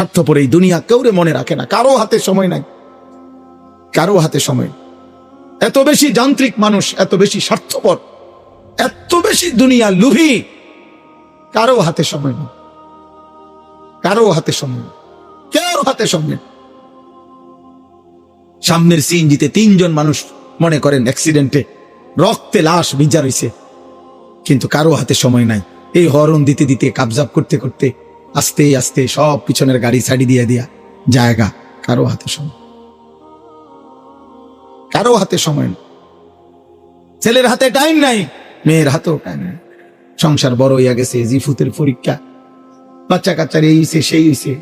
স্বার্থপর এই দুনিয়া কেউরে মনে রাখে না। কারও হাতে সময় নাই। কারও হাতে সময় এত বেশি যান্ত্রিক মানুষ, এত বেশি স্বার্থপর, এত বেশি দুনিয়া লুভি, কারও হাতে সময় নেই। কারও হাতে সময় কেউ হাতে সময় সামনের সিএনজিতে তিনজন মানুষ মনে করেন অ্যাক্সিডেন্টে রক্তে লাশ ভিজা রয়েছে কিন্তু কারও হাতে সময় নাই। এই হরণ দিতে দিতে কাবজাব করতে করতে আস্তে আস্তে সব পিছনের গাড়ি ছাড়ি দিয়ে দিয়া। জায়গা কারও হাতে সময়। কারও হাতে সময় ছেলের হাতে টাইম নাই, মেয়ের হাতেও টাইম নাই। সংসার বড় হইয়া গেছে, জিফুতের পরীক্ষা। বাচ্চা কাচ্চার এই হইছে, সেই হইছে।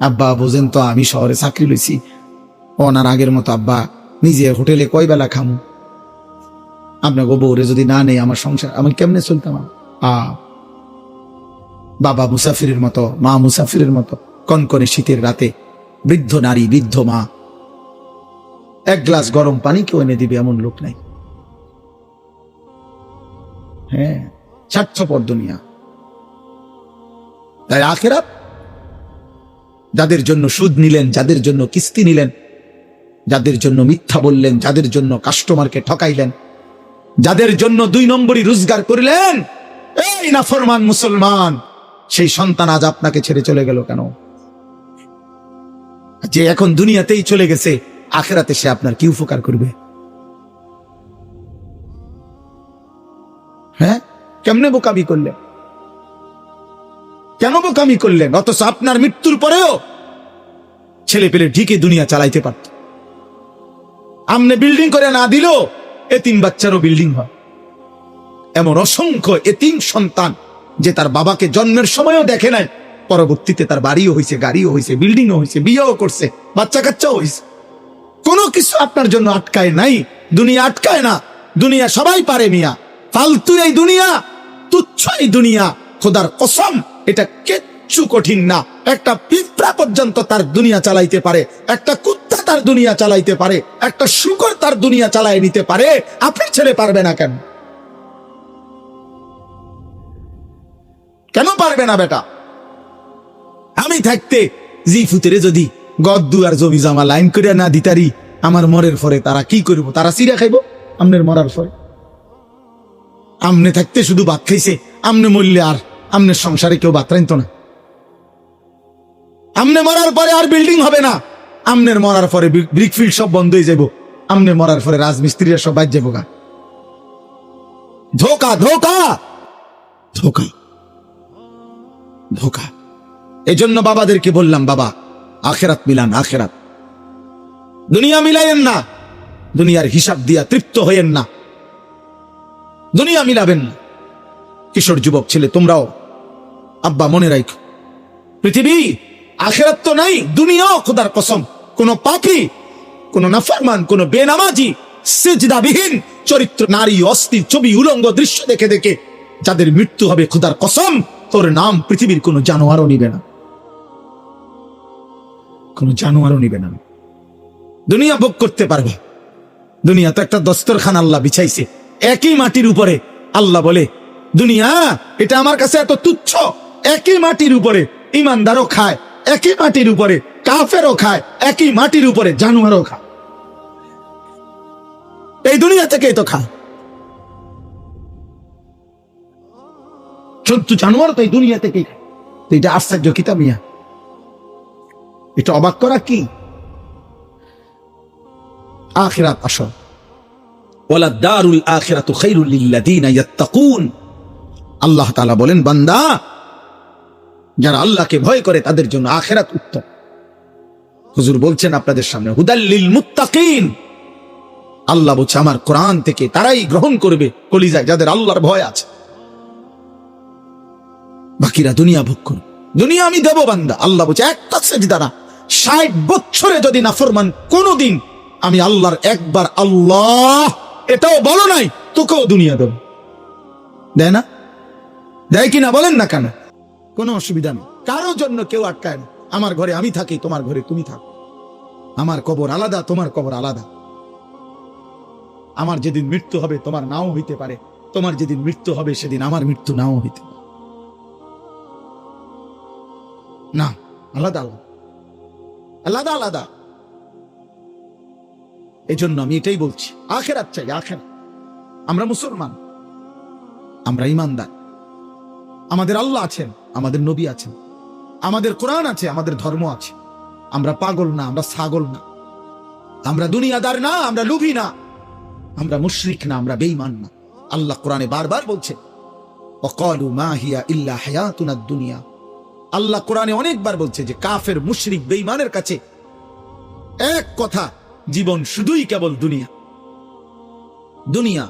আব্বা, বোঝেন তো, আমি শহরে চাকরি লইছি। ওনার আগের মতো আব্বা, নিজে হোটেলে কয় বেলা খামু? আপনার বউরে যদি না নেই, আমার সংসার আমি কেমনে চলতাম? আ বাবা মুসাফিরের মতো, মা মুসাফিরের মতো, কনকনে শীতের রাতে বৃদ্ধ নারী, বৃদ্ধ মা। এক গ্লাস গরম পানি কেউ এনে দিবে এমন লোক নাই। হ্যাঁ স্বার্থপর দুনিয়া। তাই আখেরাত যাদের জন্য সুদ নিলেন, যাদের জন্য কিস্তি নিলেন, যাদের জন্য মিথ্যা বললেন, যাদের জন্য কাস্টমারকে ঠকাইলেন, যাদের জন্য দুই নম্বরই রোজগার করিলেন, এই না ফরমান মুসলমান। সেই সন্তান আজ আপনাকে ছেড়ে চলে গেল কেন? যে এখন দুনিয়াতেই চলে গেছে, আখেরাতে সে আপনার কি উপকার করবে? হ্যাঁ? কেমনে বোকামি করলেন? কেন বোকামি করলেন? অথচ আপনার মৃত্যুর পরেও ছেলে পেলে ঢিকে দুনিয়া চালাইতে পারত। আমনে বিল্ডিং করে না দিল এতিম বাচ্চারও বিল্ডিং হয়। এমন অসংখ্য এতিম সন্তান যে তার বাবাকে জন্মের সময়ও দেখে নাই। পরবর্তীতে তার বাড়িও হয়েছে গাড়িও হয়েছে বিল্ডিংও হয়েছে বিয়েও করছে বাচ্চা কাচ্চাও হয়েছে কোনো কিছু আপনার জন্য আটকায় নাই, দুনিয়া আটকায় না। দুনিয়া সবাই পারে মিয়া। ফালতু এই দুনিয়া, তুচ্ছ এই দুনিয়া। খোদার কসম, এটা কিচ্ছু কঠিন না। একটা পিঁপড়া পর্যন্ত তার দুনিয়া চালাইতে পারে, একটা কুত্তা তার দুনিয়া চালাইতে পারে, একটা শুকর তার দুনিয়া চালাই নিতে পারে। আপনি ছেলে পারবে না কেন? কেন পারবে না বেটা? আমি থাকতে জি ফুতেরে যদি গদ্দু আর জমি জামা লাইন করিয়া না দিতারি, আমার মরের পরে তারা কি করব? তারা সিরা খাইব, আমনের মরার পরে আমনে থাকতে শুধু ভাত খাইছে, আমনে মরলে আর আমনের সংসারে কেউ ভাত রাইতো না। আমনে মরার পরে আর বিল্ডিং হবে না। আমনের মরার পরে ব্রিকফিল্ড সব বন্ধ হয়ে যাব আমনে মরার পরে রাজমিস্ত্রিরা সব বাদ যাব গা। ধোকা ধোকা! ধোকা। ধোকা। এজন্য বাবাদেরকে বললাম, বাবা, আখেরাত মিলান, আখেরাত। দুনিয়া মিলাইয়েন না, দুনিয়ার হিসাব দিয়া তৃপ্ত হইয়েন না। দুনিয়া মিলাবেন না। কিশোর যুবক ছেলে, তোমরাও, আব্বা, মনে রাখো পৃথিবী, আখেরাত তো নাই দুনিয়াও খোদার কসম। কোন পাখি কোন নাফরমান, কোন বেনামাজি, সেজদাবিহীন, চরিত্র, নারী অস্থির ছবি, উলঙ্গ দৃশ্য দেখে দেখে যাদের মৃত্যু হবে খোদার কসম তোর নাম পৃথিবীর কোনো জানোয়ারও নিবে না। কোন জানোয়ারও নিবে না। দুনিয়া ভোগ করতে পারবে। দুনিয়া তো একটা দস্তরখান আল্লাহ বিছাইছে। একই মাটির উপরে আল্লাহ বলে, দুনিয়া, এটা আমার কাছে এত তুচ্ছ। একই মাটির উপরে ইমানদারও খায়, একই মাটির উপরে কাফেরও খায়, একই মাটির উপরে জানোয়ারও খায়। এই দুনিয়া থেকেই তো খায়। চোদ্দ জানোয়ার তো এই দুনিয়া থেকেই। তো এটা আশ্চর্য কিতা মিয়া। এটা অবাক করা কি? ওয়ালা দারুল ইয়াত্তাকুন। আল্লাহ বলেন, বান্দা, যারা আল্লাহকে ভয় করে, তাদের জন্য আখিরাত উত্তম। হুজুর বলছেন আপনাদের সামনে হুদাল্লিল মুত্তাকিন। আল্লাহ বলছে, আমার কোরআন থেকে তারাই গ্রহণ করবে কলিজায়, যাদের আল্লাহর ভয় আছে। বাকিরা দুনিয়া ভোগ করবে দুনিয়া আমি দেব বান্দা। আল্লাহ বলছে, একটা সেজদা না ষাট বছরে যদি নাফরমান কোনদিন আমি আল্লাহর একবার আল্লাহ, এটাও বলো নাই, তোকেও দুনিয়া দেব। দেয় না? দেয় কিনা বলেন না কেন? কোনো অসুবিধা নেই। কারোর জন্য কেউ আটকায় না। আমার ঘরে আমি থাকি, তোমার ঘরে তুমি থাকো। আমার কবর আলাদা, তোমার কবর আলাদা। আমার যেদিন মৃত্যু হবে, তোমার নাও হইতে পারে। তোমার যেদিন মৃত্যু হবে, সেদিন আমার মৃত্যু নাও হইতে না, আলাদা আলাদা। আলাদা এই জন্য আমি এটাই বলছি, আখেরাত চাই আখের আমরা মুসলমান, আমরা ইমানদার। আমাদের আল্লাহ আছেন, আমাদের নবী আছেন। আমাদের কোরআন আছে, আমাদের ধর্ম আছে। আমরা পাগল না, আমরা ছাগল না। আমরা দুনিয়াদার না, আমরা লুভি না। আমরা মুশরিক না, আমরা বেঈমান না। আল্লাহ কোরআনে বারবার বলছে অকলু মা হিয়া ইল্লা হায়াতুনা দুনিয়া। আল্লাহ কোরআনে অনেকবার বলছে যে কাফের, মুশরিক বেইমানের কাছে এক কথা, জীবন শুধুই কেবল দুনিয়া। দুনিয়া।